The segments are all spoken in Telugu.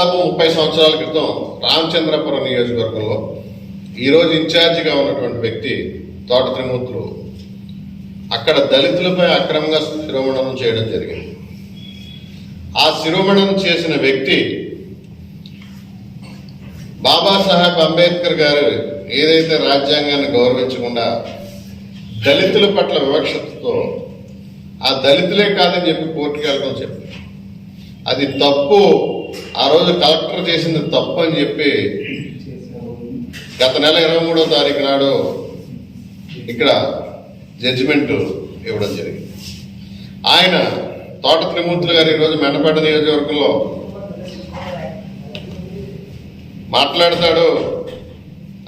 దాదాపు ముప్పై సంవత్సరాల క్రితం రామచంద్రపురం నియోజకవర్గంలో ఈరోజు ఇన్ఛార్జిగా ఉన్నటువంటి వ్యక్తి తోట త్రిమూర్తులు అక్కడ దళితులపై అక్రమంగా శిరోమణనం చేయడం జరిగింది. ఆ శిరోమణనం చేసిన వ్యక్తి బాబాసాహెబ్ అంబేద్కర్ గారు ఏదైతే రాజ్యాంగాన్ని గౌరవించకుండా దళితుల పట్ల వివక్షతతో ఆ దళితులే కాదని చెప్పి కోర్టుకి వెళ్ళడం చెప్పి అది తప్పు ఆ రోజు కలెక్టర్ చేసింది తప్పు అని చెప్పి గత నెల ఇరవై మూడో తారీఖు నాడు ఇక్కడ జడ్జిమెంట్ ఇవ్వడం జరిగింది. ఆయన తోట త్రిమూర్తులు గారు ఈరోజు మెండపేట నియోజకవర్గంలో మాట్లాడతాడు.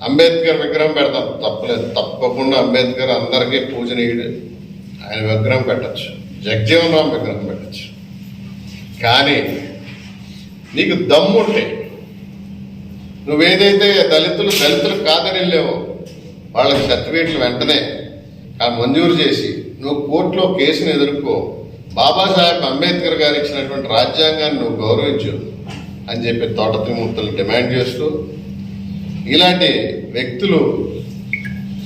అంబేద్కర్ విగ్రహం పెడతాం. తప్పలేదు. తప్పకుండా అంబేద్కర్ అందరికీ పూజనీయుడు. ఆయన విగ్రహం పెట్టచ్చు. జగజీవన్ రామ్ విగ్రహం పెట్టచ్చు. కానీ నీకు దమ్ముంటే నువ్వేదైతే దళితులు దళితులు కాదని వెళ్ళావో వాళ్ళకి సర్టిఫికేట్లు వెంటనే మంజూరు చేసి నువ్వు కోర్టులో కేసును ఎదుర్కో. బాబాసాహెబ్ అంబేద్కర్ గారు ఇచ్చినటువంటి రాజ్యాంగాన్ని నువ్వు గౌరవించు అని చెప్పి తోట త్రిమూర్తులు డిమాండ్ చేస్తూ ఇలాంటి వ్యక్తులు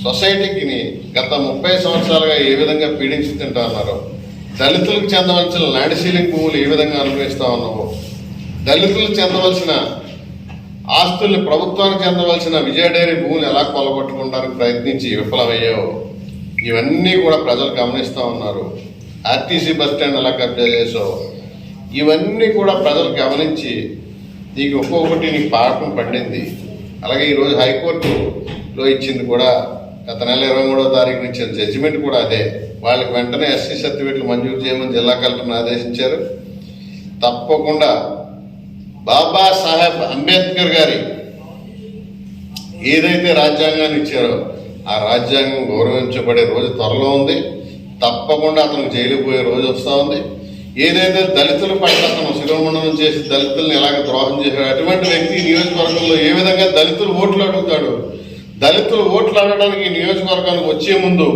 సొసైటీకి గత ముప్పై సంవత్సరాలుగా ఏ విధంగా పీడించి తింటా ఉన్నారో దళితులకు చెందవలసిన ల్యాండ్ సీలింగ్ భూములు ఏ విధంగా అనుభవిస్తా ఉన్నావో దళితులు చెందవలసిన ఆస్తుల్ని ప్రభుత్వానికి చెందవలసిన విజయ డైరీ భూములు ఎలా కొలగొట్టుకుంటానికి ప్రయత్నించి విఫలమయ్యాయో ఇవన్నీ కూడా ప్రజలు గమనిస్తూ ఉన్నారు. ఆర్టీసీ బస్ స్టాండ్ ఎలా కబ్జా చేసో ఇవన్నీ కూడా ప్రజలు గమనించి నీకు ఒక్కొక్కటి నీకు పాఠం పండింది. అలాగే ఈరోజు హైకోర్టులో ఇచ్చింది కూడా గత నెల ఇరవై మూడవ తారీఖు ఇచ్చిన జడ్జిమెంట్ కూడా అదే. వాళ్ళకి వెంటనే ఎస్సీ సర్టిఫికెట్లు మంజూరు చేయమని జిల్లా కలెక్టర్ని ఆదేశించారు. తప్పకుండా బాబా సాహెబ్ అంబేద్కర్ గారి ఏదైతే రాజ్యాంగాన్ని ఇచ్చారో ఆ రాజ్యాంగం గౌరవించబడే రోజు త్వరలో ఉంది. తప్పకుండా అతను జైలు పోయే రోజు వస్తూ ఉంది. ఏదైతే దళితుల పట్ల అతను శిరోమండనం చేసి దళితుల్ని ఎలాగ ద్రోహం చేశాడు అటువంటి వ్యక్తి నియోజకవర్గంలో ఏ విధంగా దళితులు ఓట్లు అడుగుతాడు? దళితులు ఓట్లు అడగడానికి నియోజకవర్గానికి వచ్చే ముందు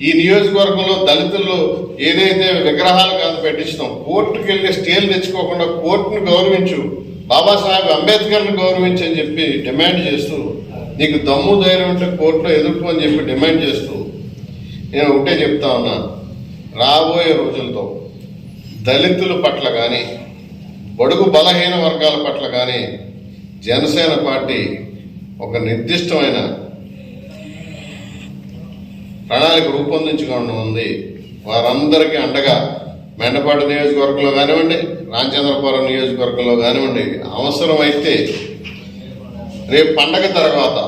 ఈ నియోజకవర్గంలో దళితులు ఏదైతే విగ్రహాలు కాదు పెట్టించడం కోర్టుకు వెళ్ళి స్టేలు తెచ్చుకోకుండా కోర్టును గౌరవించు బాబాసాహెబ్ అంబేద్కర్ని గౌరవించు అని చెప్పి డిమాండ్ చేస్తూ నీకు దమ్ము ధైర్యం ఉంటే కోర్టులో ఎదుర్కో అని చెప్పి డిమాండ్ చేస్తూ నేను ఒకటే చెప్తా ఉన్నా రాబోయే రోజులతో దళితుల పట్ల కానీ బడుగు బలహీన వర్గాల పట్ల కానీ జనసేన పార్టీ ఒక నిర్దిష్టమైన ప్రణాళిక రూపొందించుకోవడం ఉంది. వారందరికీ అండగా మెండపాడు నియోజకవర్గంలో కానివ్వండి రామచంద్రపురం నియోజకవర్గంలో కానివ్వండి అవసరమైతే రేపు పండగ తర్వాత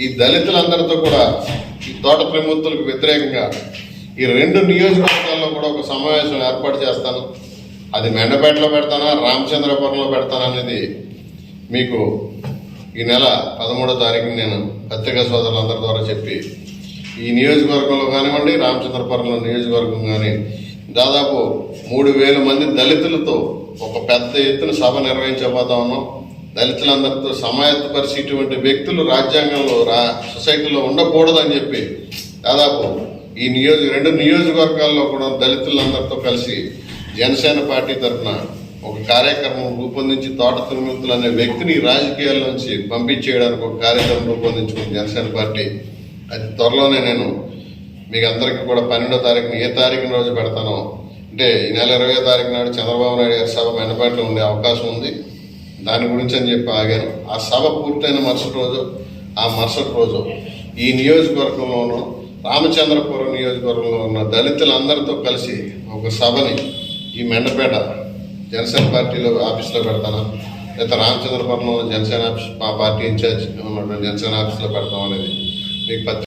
ఈ దళితులందరితో కూడా ఈ తోట ప్రమూర్తులకు వ్యతిరేకంగా ఈ రెండు నియోజకవర్గాల్లో కూడా ఒక సమావేశం ఏర్పాటు చేస్తాను. అది మెండపేటలో పెడతానా రామచంద్రపురంలో పెడతానా అనేది మీకు ఈ నెల పదమూడో తారీఖున నేను పత్రికా సోదరులందరి ద్వారా చెప్పి ఈ నియోజకవర్గంలో కానివ్వండి రామచంద్రపురంలో నియోజకవర్గం కానీ దాదాపు మూడు వేల మంది దళితులతో ఒక పెద్ద ఎత్తున సభ నిర్వహించబోతా ఉన్నాం. దళితులందరితో సమాయత్తపరిచి ఇటువంటి వ్యక్తులు రాజ్యాంగంలో రా సొసైటీలో ఉండకూడదని చెప్పి దాదాపు ఈ నియోజక రెండు నియోజకవర్గాల్లో కూడా దళితులందరితో కలిసి జనసేన పార్టీ తరఫున ఒక కార్యక్రమం రూపొందించి తోట తిరుమూర్తులు అనే వ్యక్తిని రాజకీయాల నుంచి పంపించేయడానికి ఒక కార్యక్రమం రూపొందించుకుని జనసేన పార్టీ అది త్వరలోనే నేను మీకు అందరికీ కూడా పన్నెండో తారీఖున ఏ తారీఖున రోజు పెడతానో అంటే ఈ నెల ఇరవై తారీఖు నాడు చంద్రబాబు నాయుడు గారి సభ మెండపేటలో ఉండే అవకాశం ఉంది. దాని గురించి అని చెప్పి ఆగాను. ఆ సభ పూర్తయిన మరుసటి రోజు ఆ మరుసటి రోజు ఈ నియోజకవర్గంలోనూ రామచంద్రపురం నియోజకవర్గంలో ఉన్న దళితులందరితో కలిసి ఒక సభని ఈ మెండపేట జనసేన పార్టీలో ఆఫీస్లో పెడతాను. లేదా రామచంద్రపురంలో జనసేన ఆఫీస్ మా పార్టీ ఇన్ఛార్జ్ ఉన్నటువంటి జనసేన ఆఫీస్లో పెడతాం అనేది మీకు పత్రిక